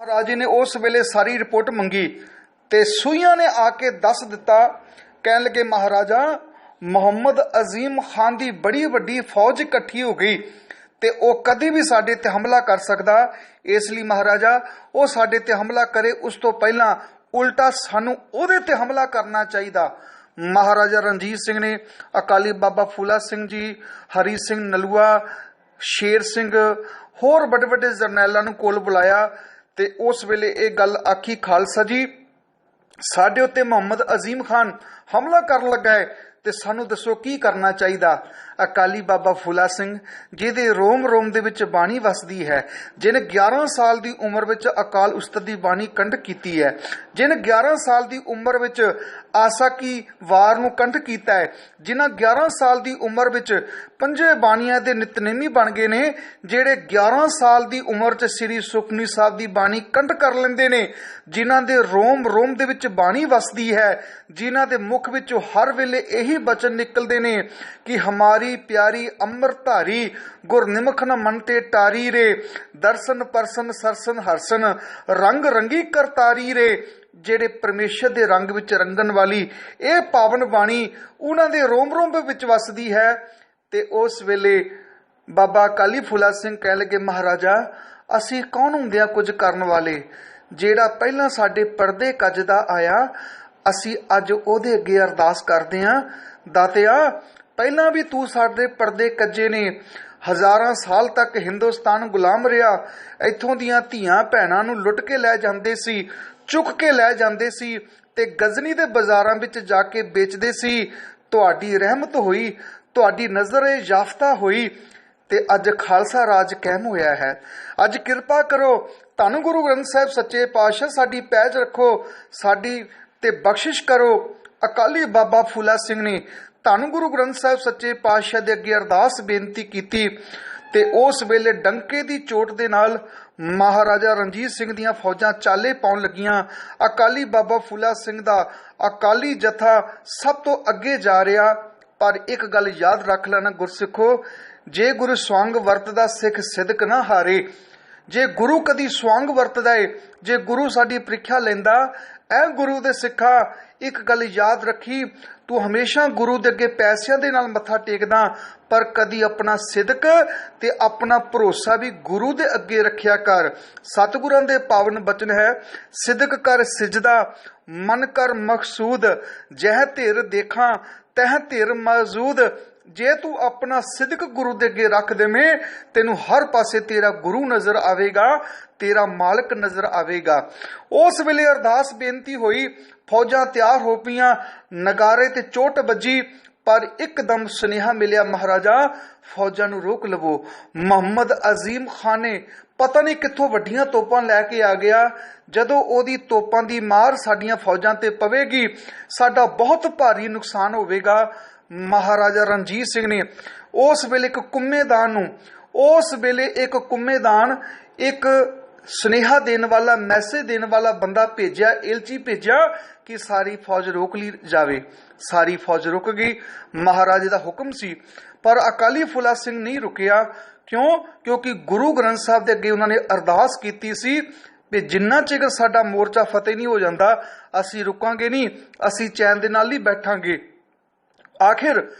ਰਾਜੇ ਨੇ ਉਸ ਵੇਲੇ ਸਾਰੀ ਰਿਪੋਰਟ ਮੰਗੀ ਤੇ ਸੂਈਆਂ ਨੇ ਆ ਕੇ ਦੱਸ ਦਿੱਤਾ, ਕਹਿਣ ਲੱਗੇ, ਮਹਾਰਾਜਾ, ਮੁਹੰਮਦ ਅਜ਼ੀਮ ਖਾਨ ਦੀ ਬੜੀ ਵੱਡੀ ਫੌਜ ਇਕੱਠੀ ਹੋ ਗਈ ਤੇ ਉਹ ਕਦੀ ਵੀ ਸਾਡੇ ਤੇ ਹਮਲਾ ਕਰ ਸਕਦਾ। ਇਸ ਲਈ, ਮਹਾਰਾਜਾ, ਉਹ ਸਾਡੇ ਤੇ ਹਮਲਾ ਕਰੇ, ਉਸ ਤੋਂ ਪਹਿਲਾਂ ਉਲਟਾ ਸਾਨੂੰ ਉਹਦੇ ਤੇ ਹਮਲਾ ਕਰਨਾ ਚਾਹੀਦਾ। ਮਹਾਰਾਜਾ ਰਣਜੀਤ ਸਿੰਘ ਨੇ, ਅਕਾਲੀ ਬਾਬਾ ਫੂਲਾ ਸਿੰਘ ਜੀ, ਹਰੀ ਸਿੰਘ ਨਲੂਆ, ਸ਼ੇਰ ਸਿੰਘ, ਹੋਰ ਵੱਡੇ ਵੱਡੇ ਜਰਨੈਲਾਂ ਨੂੰ ਕੋਲ ਬੁਲਾਇਆ। ਤੇ ਉਸ ਵੇਲੇ ਇਹ ਗੱਲ ਆਖੀ, ਖਾਲਸਾ ਜੀ, ਸਾਡੇ ਉੱਤੇ ਮੁਹੰਮਦ ਅਜ਼ੀਮ ਖਾਨ ਹਮਲਾ ਕਰਨ ਲੱਗਾ ਹੈ ਤੇ ਸਾਨੂੰ ਦੱਸੋ ਕੀ ਕਰਨਾ ਚਾਹੀਦਾ? ਅਕਾਲੀ ਬਾਬਾ ਫੁਲਾ ਸਿੰਘ, ਜਿਹਦੇ ਰੋਮ ਰੋਮ ਦੇ ਵਿੱਚ ਬਾਣੀ ਵਸਦੀ ਹੈ ਜਿਨ 11 ਸਾਲ ਦੀ ਉਮਰ ਵਿੱਚ ਅਕਾਲ ਉਸਤਤ ਦੀ ਬਾਣੀ ਕੰਠ ਕੀਤੀ ਹੈ ਜਿਨ 11 ਸਾਲ ਦੀ ਉਮਰ ਵਿੱਚ ਆਸਾ ਕੀ ਵਾਰ ਨੂੰ ਕੰਠ ਕੀਤਾ ਹੈ। ਜਿਨ੍ਹਾਂ 11 ਸਾਲ ਦੀ ਉਮਰ ਵਿੱਚ ਪੰਜੇ ਬਾਣੀਆਂ ਦੇ ਨਿਤਨੇਮੀ ਬਣ ਗਏ ਨੇ, ਜਿਹੜੇ 11 ਸਾਲ ਦੀ ਉਮਰ 'ਚ ਸ੍ਰੀ ਸੁਖਮਨੀ ਸਾਹਿਬ ਦੀ ਬਾਣੀ ਕੰਠ ਕਰ ਲੈਂਦੇ ਨੇ, ਜਿਨ੍ਹਾਂ ਦੇ ਰੋਮ ਰੋਮ ਦੇ ਵਿੱਚ ਬਾਣੀ ਵਸਦੀ ਹੈ, ਜਿਨ੍ਹਾਂ ਦੇ ਮੁਖ ਵਿੱਚੋਂ ਹਰ ਵੇਲੇ ਇਹੀ ਬਚਨ ਨਿਕਲਦੇ ਨੇ ਕਿ ਹਮਾਰੀ ਪਿਆਰੀ ਅੰਮ੍ਰਿਤਧਾਰੀ ਗੁਰਨਿਮਖ ਨ ਮਨ ਤੇ ਟਾਰੀ ਰੇ, ਦਰਸ਼ਨ ਪਰਸਨ ਸਰਸਨ ਹਰਸਨ, ਰੰਗ ਰੰਗੀ ਕਰਤਾਰੀ ਰੇ ਜਿਹੜੇ ਪਰਮੇਸ਼ਰ ਦੇ ਰੰਗ ਵਿੱਚ ਰੰਗਣ ਵਾਲੀ ਇਹ ਪਾਵਨ ਬਾਣੀ ਉਹਨਾਂ ਦੇ ਰੋਮ ਰੋਮ ਦੇ ਵਿੱਚ ਵਸਦੀ ਹੈ ਤੇ ਉਸ ਵੇਲੇ ਬਾਬਾ ਕਾਲੀ ਫੁਲਾ ਸਿੰਘ ਕਹਿਣ ਲੱਗੇ, ਮਹਾਰਾਜਾ, ਅਸੀਂ ਕੌਣ ਹੁੰਦੇ ਆ ਕੁਝ ਕਰਨ ਵਾਲੇ? ਜਿਹੜਾ ਪਹਿਲਾਂ ਸਾਡੇ ਪਰਦੇ ਕੱਜਦਾ ਆਇਆ, ਅਸੀਂ ਅੱਜ ਉਹਦੇ ਅੱਗੇ ਅਰਦਾਸ ਕਰਦੇ ਆਂ ਦਾਤਿਆ, ਪਹਿਲਾਂ ਵੀ ਤੂੰ ਸਾਡੇ ਪਰਦੇ ਕੱਜੇ ਨੇ। ਹਜ਼ਾਰਾਂ ਸਾਲ ਤੱਕ ਹਿੰਦੁਸਤਾਨ ਗੁਲਾਮ ਰਿਹਾ। ਇੱਥੋਂ ਦੀਆਂ ਧੀਆਂ ਭੈਣਾਂ ਨੂੰ ਲੁੱਟ ਕੇ ਲੈ ਜਾਂਦੇ ਸੀ। ਚੁੱਕ ਕੇ ਲੈ ਜਾਂਦੇ ਸੀ ਤੇ ਗਜ਼ਨੀ ਦੇ ਬਾਜ਼ਾਰਾਂ ਵਿੱਚ ਜਾ ਕੇ ਵੇਚਦੇ ਸੀ। ਤੁਹਾਡੀ ਰਹਿਮਤ ਹੋਈ, ਤੁਹਾਡੀ ਨਜ਼ਰ ਯਾਫਤਾ ਹੋਈ ਤੇ ਅੱਜ ਖਾਲਸਾ ਰਾਜ ਕਾਇਮ ਹੋਇਆ ਹੈ। ਅੱਜ ਕਿਰਪਾ ਕਰੋ, ਧੰਨ ਗੁਰੂ ਗ੍ਰੰਥ ਸਾਹਿਬ ਸੱਚੇ ਪਾਤਸ਼ਾਹ ਸਾਡੀ ਪੈਜ ਰੱਖੋ, ਸਾਡੀ ਤੇ ਬਖਸ਼ਿਸ਼ ਕਰੋ। ਅਕਾਲੀ ਬਾਬਾ ਫੂਲਾ ਸਿੰਘ ਨੇ ਧੰਨ ਗੁਰੂ ਗ੍ਰੰਥ ਸਾਹਿਬ ਸੱਚੇ ਪਾਤਸ਼ਾਹ ਦੇ ਅੱਗੇ ਅਰਦਾਸ ਬੇਨਤੀ ਕੀਤੀ। ਤੇ ਉਸ ਵੇਲੇ ਡੰਕੇ ਦੀ ਚੋਟ ਦੇ ਨਾਲ ਮਹਾਰਾਜਾ ਰਣਜੀਤ ਸਿੰਘ ਦੀਆਂ ਫੌਜਾਂ ਚਾਲੇ ਪਾਉਣ ਲੱਗੀਆਂ। ਅਕਾਲੀ ਬਾਬਾ ਫੂਲਾ ਸਿੰਘ ਦਾ ਅਕਾਲੀ ਜਥਾ ਸਭ ਤੋਂ ਅੱਗੇ ਜਾ ਰਿਹਾ। ਪਰ ਇੱਕ ਗੱਲ ਯਾਦ ਰੱਖ ਲੈਣਾ ਗੁਰਸਿੱਖੋ, ਜੇ ਗੁਰੂ ਸਵਾਂਗ ਵਰਤਦਾ ਸਿੱਖ ਸਿਦਕ ਨਾ ਹਾਰੇ, ਜੇ ਗੁਰੂ ਕਦੀ ਸਵਾਂਗ ਵਰਤਦਾ ਏ, ਜੇ ਗੁਰੂ ਸਾਡੀ ਪ੍ਰੀਖਿਆ ਲੈਂਦਾ ਐ ਗੁਰੂ ਦੇ ਸਿੱਖਾ, ਇੱਕ ਗੱਲ ਯਾਦ ਰੱਖੀ, ਤੂੰ ਹਮੇਸ਼ਾ ਗੁਰੂ ਦੇ ਅੱਗੇ ਪੈਸਿਆਂ ਦੇ ਨਾਲ ਮੱਥਾ ਟੇਕਦਾ, ਪਰ ਕਦੀ ਆਪਣਾ ਸਿਦਕ ਤੇ ਆਪਣਾ ਭਰੋਸਾ ਵੀ ਗੁਰੂ ਦੇ ਅੱਗੇ ਰੱਖਿਆ ਕਰ। ਸਤਿਗੁਰਾਂ ਦੇ ਪਾਵਨ ਬਚਨ ਹੈ, ਸਿਦਕ ਕਰ ਸਿਜਦਾ, ਮਨ ਕਰ ਮਕਸੂਦ, ਜਹ ਧਿਰ ਦੇਖਾਂ, ਤਹ ਧਿਰ ਮੌਜੂਦ ਜੇ ਤੂੰ ਆਪਣਾ ਸਿਦਕ ਗੁਰੂ ਦੇ ਅੱਗੇ ਰੱਖ ਦੇਵੇਂ, ਤੈਨੂੰ ਹਰ ਪਾਸੇ ਤੇਰਾ ਗੁਰੂ ਨਜ਼ਰ ਆਵੇਗਾ, ਤੇਰਾ ਮਾਲਕ ਨਜ਼ਰ ਆਵੇਗਾ। ਉਸ ਵੇਲੇ ਅਰਦਾਸ ਬੇਨਤੀ ਹੋਈ, ਫੌਜਾਂ ਤਿਆਰ ਹੋ ਪਈਆਂ, ਨਗਾਰੇ ਤੇ ਚੋਟ ਵੱਜੀ, ਪਰ ਇੱਕਦਮ ਸੁਨੇਹਾ ਮਿਲਿਆ, ਮਹਾਰਾਜਾ, ਫੌਜਾਂ ਨੂੰ ਰੋਕ ਲਵੋ। ਮੁਹੰਮਦ ਅਜ਼ੀਮ ਖਾਨ ਨੇ ਪਤਾ ਨਹੀਂ ਕਿੱਥੋਂ ਵੱਡੀਆਂ ਤੋਪਾਂ ਲੈ ਕੇ ਆ ਗਿਆ। ਜਦੋਂ ਉਹਦੀ ਤੋਪਾਂ ਦੀ ਮਾਰ ਸਾਡੀਆਂ ਫੌਜਾਂ ਤੇ ਪਵੇਗੀ, ਸਾਡਾ ਬਹੁਤ ਭਾਰੀ ਨੁਕਸਾਨ ਹੋਵੇਗਾ। ਮਹਾਰਾਜਾ ਰਣਜੀਤ ਸਿੰਘ ਨੇ ਉਸ ਵੇਲੇ ਇੱਕ ਕੁੰਮੇਦਾਨ ਨੂੰ, ਉਸ ਵੇਲੇ ਇੱਕ ਕੁੰਮੇਦਾਨ ਇੱਕ ਸੁਨੇਹਾ ਦੇਣ ਵਾਲਾ ਮੈਸੇਜ ਦੇਣ ਵਾਲਾ ਬੰਦਾ ਭੇਜਿਆ ਇਲਚੀ ਭੇਜਿਆ ਕਿ ਸਾਰੀ ਫੌਜ ਰੋਕ ਲਈ ਜਾਵੇ। ਸਾਰੀ ਫੌਜ ਰੁਕ ਗਈ। ਮਹਾਰਾਜੇ ਦਾ ਹੁਕਮ ਸੀ। ਪਰ ਅਕਾਲੀ ਫੁਲਾ ਸਿੰਘ ਨਹੀਂ ਰੁਕਿਆ। ਕਿਉਂ? ਕਿਉਂਕਿ ਗੁਰੂ ਗ੍ਰੰਥ ਸਾਹਿਬ ਦੇ ਅੱਗੇ ਉਹਨਾਂ ਨੇ ਅਰਦਾਸ ਕੀਤੀ ਸੀ ਵੀ ਜਿੰਨਾ ਚਿਰ ਸਾਡਾ ਮੋਰਚਾ ਫਤਿਹ ਨਹੀਂ ਹੋ ਜਾਂਦਾ, ਅਸੀਂ ਰੁਕਾਂਗੇ ਨਹੀਂ, ਅਸੀਂ ਚੈਨ ਦੇ ਨਾਲ ਹੀ ਬੈਠਾਂਗੇ। ਆਖਿਰ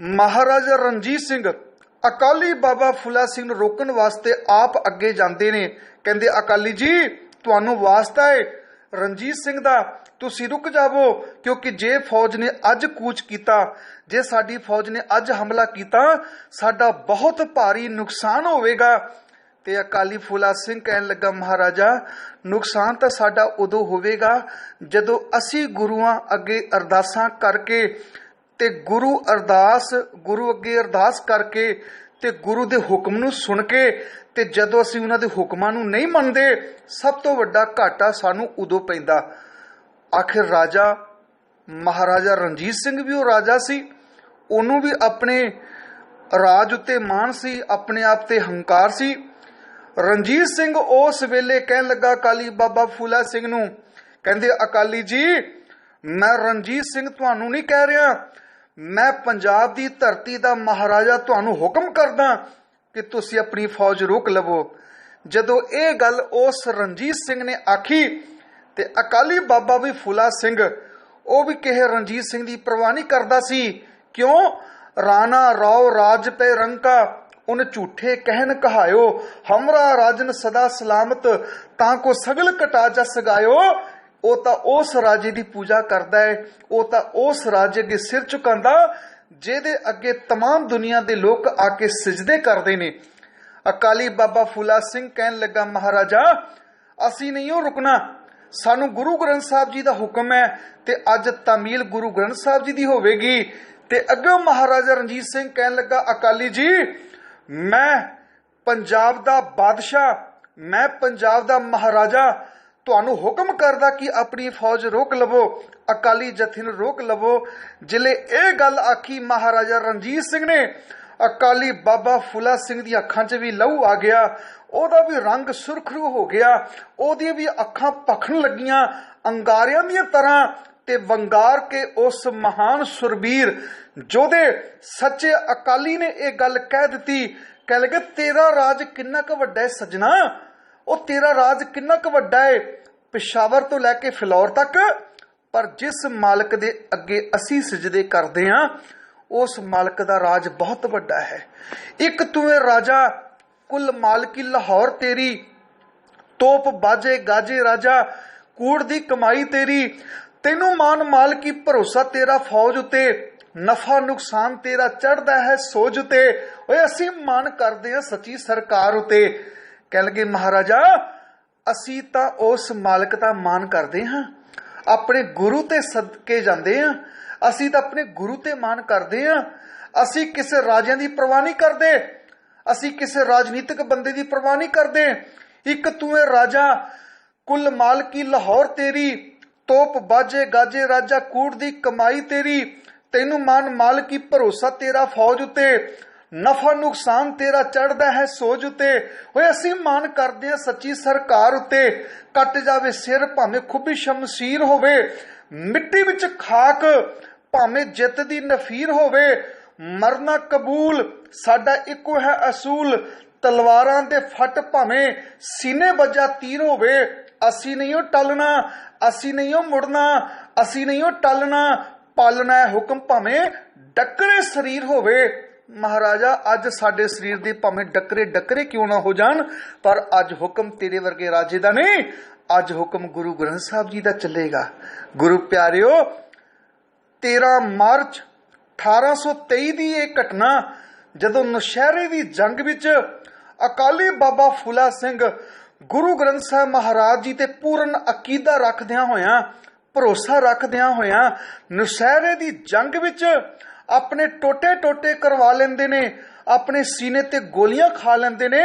ਮਹਾਰਾਜਾ ਰਣਜੀਤ ਸਿੰਘ, ਅਕਾਲੀ ਬਾਬਾ ਫੁਲਾ ਸਿੰਘ ਨੂੰ ਰੋਕਣ ਵਾਸਤੇ ਆਪ ਅੱਗੇ ਜਾਂਦੇ ਨੇ। ਕਹਿੰਦੇ, ਅਕਾਲੀ ਜੀ, ਤੁਹਾਨੂੰ ਵਾਸਤਾ ਹੈ। ਰਣਜੀਤ ਸਿੰਘ ਦਾ, ਤੁਸੀਂ ਰੁਕ ਜਾਵੋ, ਕਿਉਂਕਿ ਜੇ ਫੌਜ ਨੇ ਅੱਜ ਕੂਚ ਕੀਤਾ, ਜੇ ਸਾਡੀ ਫੌਜ ਨੇ ਅੱਜ ਹਮਲਾ ਕੀਤਾ, ਸਾਡਾ ਬਹੁਤ ਭਾਰੀ ਨੁਕਸਾਨ ਹੋਵੇਗਾ। ਤੇ ਅਕਾਲੀ ਫੂਲਾ ਸਿੰਘ ਕਹਿਣ ਲੱਗਾ, ਮਹਾਰਾਜਾ, ਨੁਕਸਾਨ ਤਾਂ ਸਾਡਾ ਉਦੋਂ ਹੋਵੇਗਾ ਜਦੋਂ ਅਸੀਂ ਗੁਰੂਆਂ ਅੱਗੇ ਅਰਦਾਸਾਂ ਕਰਕੇ ਤੇ ਗੁਰੂ ਅਰਦਾਸ, ਗੁਰੂ ਅੱਗੇ ਅਰਦਾਸ ਕਰਕੇ ਤੇ ਗੁਰੂ ਦੇ ਹੁਕਮ ਨੂੰ ਸੁਣ ਕੇ ਤੇ ਜਦੋਂ ਅਸੀਂ ਉਹਨਾਂ ਦੇ ਹੁਕਮਾਂ ਨੂੰ ਨਹੀਂ ਮੰਨਦੇ, ਸਭ ਤੋਂ ਵੱਡਾ ਘਾਟਾ ਸਾਨੂੰ ਉਦੋਂ ਪੈਂਦਾ। ਆਖਿਰ ਰਾਜਾ, ਮਹਾਰਾਜਾ ਰਣਜੀਤ ਸਿੰਘ ਵੀ ਉਹ ਰਾਜਾ ਸੀ। ਉਹਨੂੰ ਵੀ ਆਪਣੇ ਰਾਜ ਉੱਤੇ ਮਾਣ ਸੀ, ਆਪਣੇ ਆਪ ਤੇ ਹੰਕਾਰ ਸੀ। ਰਣਜੀਤ ਸਿੰਘ ਉਸ ਵੇਲੇ ਕਹਿਣ ਲੱਗਾ, ਅਕਾਲੀ ਬਾਬਾ ਫੂਲਾ ਸਿੰਘ ਨੂੰ। ਕਹਿੰਦੇ, ਅਕਾਲੀ ਜੀ, ਮੈਂ ਰਣਜੀਤ ਸਿੰਘ ਤੁਹਾਨੂੰ ਨਹੀਂ ਕਹਿ ਰਿਹਾ। ਮੈਂ ਪੰਜਾਬ ਦੀ ਧਰਤੀ ਦਾ ਮਹਾਰਾਜਾ ਤੁਹਾਨੂੰ ਹੁਕਮ ਕਰਦਾ ਕਿ ਤੁਸੀਂ ਆਪਣੀ ਫੌਜ ਰੋਕ ਲਵੋ। ਜਦੋਂ ਇਹ ਗੱਲ ਉਸ ਰਣਜੀਤ ਸਿੰਘ ਨੇ ਆਖੀ ਤੇ ਅਕਾਲੀ ਬਾਬਾ ਵੀ ਫੁਲਾ ਸਿੰਘ, ਉਹ ਵੀ ਕਿਸੇ ਰਣਜੀਤ ਸਿੰਘ ਦੀ ਪਰਵਾਹ ਨਹੀਂ ਕਰਦਾ ਸੀ। ਕਿਉਂ? ਰਾਣਾ ਰਾਓ ਰਾਜ ਪੈ ਰੰਕਾ, ਉਨ ਝੂਠੇ ਕਹਿਣ ਕਹਾਇਓ, ਹਮਰਾ ਰਾਜਨ ਸਦਾ ਸਲਾਮਤ, ਤਾਂ ਕੋ ਸਗਲ ਕਟਾ ਜਸ ਗਾਇਓ। ਉਹ ਤਾਂ ਉਸ ਰਾਜੇ ਦੀ ਪੂਜਾ ਕਰਦਾ ਹੈ ਉਹ ਤਾਂ ਉਸ ਰਾਜੇ ਦੇ ਸਿਰ ਝੁਕਾਉਂਦਾ ਜਿਹਦੇ ਅੱਗੇ तमाम ਦੁਨੀਆ ਦੇ ਲੋਕ ਆ ਕੇ ਸਜਦੇ ਕਰਦੇ ਨੇ ਅਕਾਲੀ ਬਾਬਾ ਫੂਲਾ ਸਿੰਘ ਕਹਿਣ ਲੱਗਾ ਮਹਾਰਾਜਾ ਅਸੀਂ ਨਹੀਂ ਉਹ ਰੁਕਣਾ ਸਾਨੂੰ ਗੁਰੂ ਗ੍ਰੰਥ ਸਾਹਿਬ ਜੀ ਦਾ ਹੁਕਮ ਹੈ ਤੇ ਅੱਜ ਤਾਮੀਲ ਗੁਰੂ ਗ੍ਰੰਥ ਸਾਹਿਬ ਜੀ ਦੀ ਹੋਵੇਗੀ ਤੇ ਅੱਗੇ ਮਹਾਰਾਜਾ ਰਣਜੀਤ ਸਿੰਘ ਕਹਿਣ ਲੱਗਾ ਅਕਾਲੀ ਜੀ ਮੈਂ ਪੰਜਾਬ ਦਾ ਬਾਦਸ਼ਾਹ ਮੈਂ ਪੰਜਾਬ ਦਾ ਮਹਾਰਾਜਾ ਤੁਹਾਨੂੰ ਹੁਕਮ ਕਰਦਾ ਕਿ ਆਪਣੀ ਫੌਜ ਰੋਕ ਲਵੋ, ਅਕਾਲੀ ਜਥੇ ਨੂੰ ਰੋਕ ਲਵੋ। ਜਿਲੇ ਇਹ ਗੱਲ ਆਖੀ ਮਹਾਰਾਜਾ ਰਣਜੀਤ ਸਿੰਘ ਨੇ, ਅਕਾਲੀ ਬਾਬਾ ਫੁਲਾ ਸਿੰਘ ਦੀ ਅੱਖਾਂ 'ਚ ਵੀ ਲਹੂ ਆ ਗਿਆ, ਉਹਦਾ ਵੀ ਰੰਗ ਸੁਰਖਰੂ ਹੋ ਗਿਆ, ਉਹਦੀਆਂ ਵੀ ਅੱਖਾਂ ਭਖਣ ਲੱਗੀਆਂ, ਅੰਗਾਰਿਆਂ ਦੀਆਂ ਤਰ੍ਹਾਂ, ਤੇ ਵੰਗਾਰ ਕੇ ਉਸ ਮਹਾਨ ਸੁਰਬੀਰ ਜੋਦੇ ਸੱਚੇ ਅਕਾਲੀ ਨੇ ਇਹ ਗੱਲ ਕਹਿ ਦਿੱਤੀ, ਕਹਿ ਲਗੇ, ਤੇਰਾ ਰਾਜ ਕਿੰਨਾ ਕੁ ਵੱਡਾ ਹੈ ਸਜਣਾ? ਉਹ ਤੇਰਾ ਰਾਜ ਕਿੰਨਾ ਕੁ ਵੱਡਾ ਹੈ? ਪਿਸ਼ਾਵਰ ਤੋਂ ਲੈ ਕੇ ਫਿਲੌਰ ਤੱਕ, ਪਰ ਜਿਸ ਮਾਲਕ ਦੇ ਅੱਗੇ ਅਸੀਂ ਸਜਦੇ ਕਰਦੇ ਹਾਂ, ਉਸ ਮਾਲਕ ਦਾ ਰਾਜ ਬਹੁਤ ਵੱਡਾ ਹੈ। ਇੱਕ ਤੂੰ ਹੈ ਰਾਜਾ, ਕੁੱਲ ਮਾਲਕੀ ਲਾਹੌਰ ਤੇਰੀ, ਤੋਪ ਬਾਜੇ ਗਾਜੇ ਰਾਜਾ, ਕੂੜ ਦੀ ਕਮਾਈ ਤੇਰੀ, ਤੈਨੂੰ ਮਾਨ ਮਾਲਕੀ ਭਰੋਸਾ ਤੇਰਾ ਫੌਜ ਉਤੇ, ਨਫਾ ਨੁਕਸਾਨ ਤੇਰਾ ਚੜਦਾ ਹੈ ਸੋਜ ਉਤੇ। ਓਏ ਅਸੀਂ ਮਾਨ ਕਰਦੇ ਹਾਂ ਸੱਚੀ ਸਰਕਾਰ ਉਤੇ। ਕਹਿ ਲਗੇ ਮਹਾਰਾਜਾ ਅਸੀਂ ਤਾਂ ਉਸ ਮਾਲਕ ਦਾ ਮਾਨ ਕਰਦੇ ਹਾਂ। ਆਪਣੇ ਗੁਰੂ ਤੇ ਸਦਕੇ ਜਾਂਦੇ ਹਾਂ। ਅਸੀਂ ਤਾਂ ਆਪਣੇ ਗੁਰੂ ਤੇ ਮਾਨ ਕਰਦੇ ਹਾਂ। ਅਸੀਂ ਕਿਸੇ ਰਾਜਿਆਂ ਦੀ ਪਰਵਾਹ ਨਹੀਂ ਕਰਦੇ। ਅਸੀਂ ਕਿਸੇ ਰਾਜਨੀਤਿਕ ਬੰਦੇ ਦੀ ਪਰਵਾਹ ਨਹੀਂ ਕਰਦੇ। ਇੱਕ ਤੂੰ ਹੈ ਰਾਜਾ, ਕੁੱਲ ਮਾਲਕੀ ਲਾਹੌਰ ਤੇਰੀ, ਤੋਪ ਬਾਜੇ ਗਾਜੇ ਰਾਜਾ ਕੂੜ ਦੀ ਕਮਾਈ ਤੇਰੀ, ਤੈਨੂੰ ਮਾਨ ਮਾਲ ਕੀ ਭਰੋਸਾ ਤੇਰਾ ਫੌਜ ਉਤੇ। ਨਫਾ ਨੁਕਸਾਨ ਤੇਰਾ ਚੜਦਾ ਹੈ ਸੋਜ ਉਤੇ। ਓਏ, ਅਸੀਂ ਮਾਨ ਕਰਦੇ ਹਾਂ ਸੱਚੀ ਸਰਕਾਰ ਉਤੇ। ਕੱਟ ਜਾਵੇ ਸਿਰ, ਭਾਵੇਂ ਖੁੱਬੀ ਸ਼ਮਸ਼ੀਰ ਹੋਵੇ। ਮਿੱਟੀ ਵਿੱਚ ਖਾਕ, ਭਾਵੇਂ ਜਿੱਤ ਦੀ ਨਫੀਰ ਹੋਵੇ। ਮਰਨਾ ਕਬੂਲ ਸਾਡਾ ਇੱਕੋ ਹੈ ਅਸੂਲ। ਤਲਵਾਰਾਂ ਦੇ ਫੱਟ ਭਾਵੇਂ ਸੀਨੇ ਵੱਜਾ ਤੀਰ ਹੋਵੇ। ਅਸੀਂ ਨਹੀਂ ਉਹ ਟਲਣਾ, ਅਸੀਂ ਨਹੀਂ ਉਹ ਮੁੜਨਾ, ਅਸੀਂ ਨਹੀਂ ਉਹ ਟਲਣਾ। ਪਾਲਣਾ ਹੁਕਮ ਭਾਵੇਂ ਡੱਕਰੇ ਸਰੀਰ ਹੋਵੇ। ਮਹਾਰਾਜਾ, ਅੱਜ ਸਾਡੇ ਸਰੀਰ ਦੇ ਭਾਵੇਂ ਡੱਕਰੇ ਡੱਕਰੇ ਕਿਉਂ ਨਾ ਹੋ ਜਾਣ, ਪਰ ਅੱਜ ਹੁਕਮ ਤੇਰੇ ਵਰਗੇ ਰਾਜੇ ਦਾ ਨਹੀਂ। ਅੱਜ ਹੁਕਮ ਗੁਰੂ ਗ੍ਰੰਥ ਸਾਹਿਬ ਜੀ ਦਾ ਚੱਲੇਗਾ। ਗੁਰੂ ਪਿਆਰਿਓ 13 ਮਾਰਚ 1823 ਦੀ ਇਹ ਘਟਨਾ, ਜਦੋਂ ਨੌਸ਼ਹਿਰੇ ਦੀ ਜੰਗ ਵਿੱਚ ਅਕਾਲੀ ਬਾਬਾ ਫੁਲਾ ਸਿੰਘ ਗੁਰੂ ਗ੍ਰੰਥ ਸਾਹਿਬ ਮਹਾਰਾਜ ਜੀ ਤੇ ਪੂਰਨ ਅਕੀਦਾ ਰੱਖਦਿਆਂ ਹੋਇਆਂ, ਭਰੋਸਾ ਰੱਖਦਿਆਂ ਹੋਇਆਂ, ਨੌਸ਼ਹਿਰੇ ਦੀ ਜੰਗ ਵਿੱਚ ਆਪਣੇ ਟੋਟੇ ਟੋਟੇ ਕਰਵਾ ਲੈਂਦੇ ਨੇ, ਆਪਣੇ ਸੀਨੇ ਤੇ ਗੋਲੀਆਂ ਖਾ ਲੈਂਦੇ ਨੇ,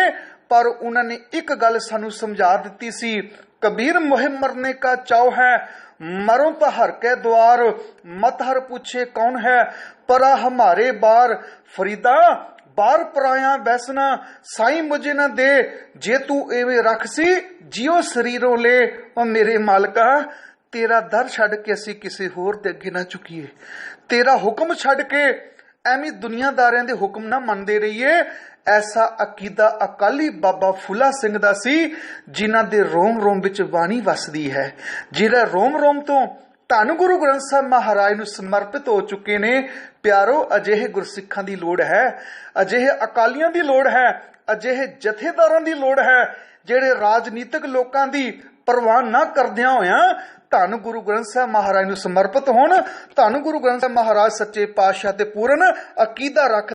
ਪਰ ਉਹਨਾਂ ਨੇ ਇੱਕ ਗੱਲ ਸਾਨੂੰ ਸਮਝਾ ਦਿੱਤੀ ਸੀ, ਕਬੀਰ ਮੁਹਿੰਮ ਮਰਨੇ ਕਾ ਚਾਉ ਹੈ, ਮਰੋ ਤਾਂ ਹਰ ਕੇ ਦਵਾਰ ਮਤ ਹਰ ਪੁੱਛੇ ਕੌਣ ਹੈ, ਪਰਾ ਹਮਾਰੇ ਬਾਰ, ਫਰੀਦਾ, ਬਾਰ ਪਰਾਇਆ ਬੈਸਣਾ, ਸਾਈ ਮੁਝੇ ਨਾ ਦੇ, ਜੇ ਤੂੰ ਐਵੇਂ ਰੱਖ ਸੀ, ਜਿਉ ਸਰੀਰੋਂ ਲੈ, ਉਹ ਮੇਰੇ ਮਾਲਕਾ ਤੇਰਾ ਦਰ ਛੱਡ ਕੇ ਅਸੀਂ ਕਿਸੇ ਹੋਰ ਦੇ ਅੱਗੇ ਨਾ ਝੁਕੀਏ। ਤੇਰਾ ਹੁਕਮ ਛੱਡ ਕੇ ਐਵੇਂ ਦੁਨੀਆਦਾਰਿਆਂ ਦੇ ਹੁਕਮ ਨਾ ਮੰਨਦੇ ਰਹੀਏ। ਐਸਾ ਅਕੀਦਾ ਅਕਾਲੀ ਬਾਬਾ ਫੁੱਲਾ ਸਿੰਘ ਦਾ ਸੀ, ਜਿਨ੍ਹਾਂ ਦੇ ਰੋਮ ਰੋਮ ਵਿੱਚ ਬਾਣੀ ਵਸਦੀ ਹੈ। ਜਿਹੜਾ ਰੋਮ ਰੋਮ ਤੋਂ ਧੰਨ ਗੁਰੂ ਗ੍ਰੰਥ ਸਾਹਿਬ ਮਹਾਰਾਜ ਨੂੰ ਸਮਰਪਿਤ ਹੋ ਚੁੱਕੇ ਨੇ, ਪਿਆਰੋ, ਅਜਿਹੇ ਗੁਰਸਿੱਖਾਂ ਦੀ ਲੋੜ ਹੈ। ਅਜਿਹੇ ਅਕਾਲੀਆਂ ਦੀ ਲੋੜ ਹੈ, ਅਜਿਹੇ ਜਥੇਦਾਰਾਂ ਦੀ ਲੋੜ ਹੈ, ਜਿਹੜੇ ਰਾਜਨੀਤਿਕ ਲੋਕਾਂ ਦੀ ਪਰਵਾਹ ਨਾ ਕਰਦਿਆਂ ਹੋਇਆਂ ਧੰਨ ਗੁਰੂ ਗ੍ਰੰਥ ਸਾਹਿਬ ਮਹਾਰਾਜ ਨੂੰ ਸਮਰਪਿਤ ਹੋਣ, ਧੰਨ ਗੁਰੂ ਗ੍ਰੰਥ ਸਾਹਿਬ ਮਹਾਰਾਜ ਸੱਚੇ ਪਾਤਸ਼ਾਹ ਤੇ ਪੂਰਨ ਅਕੀਦਾ ਰੱਖ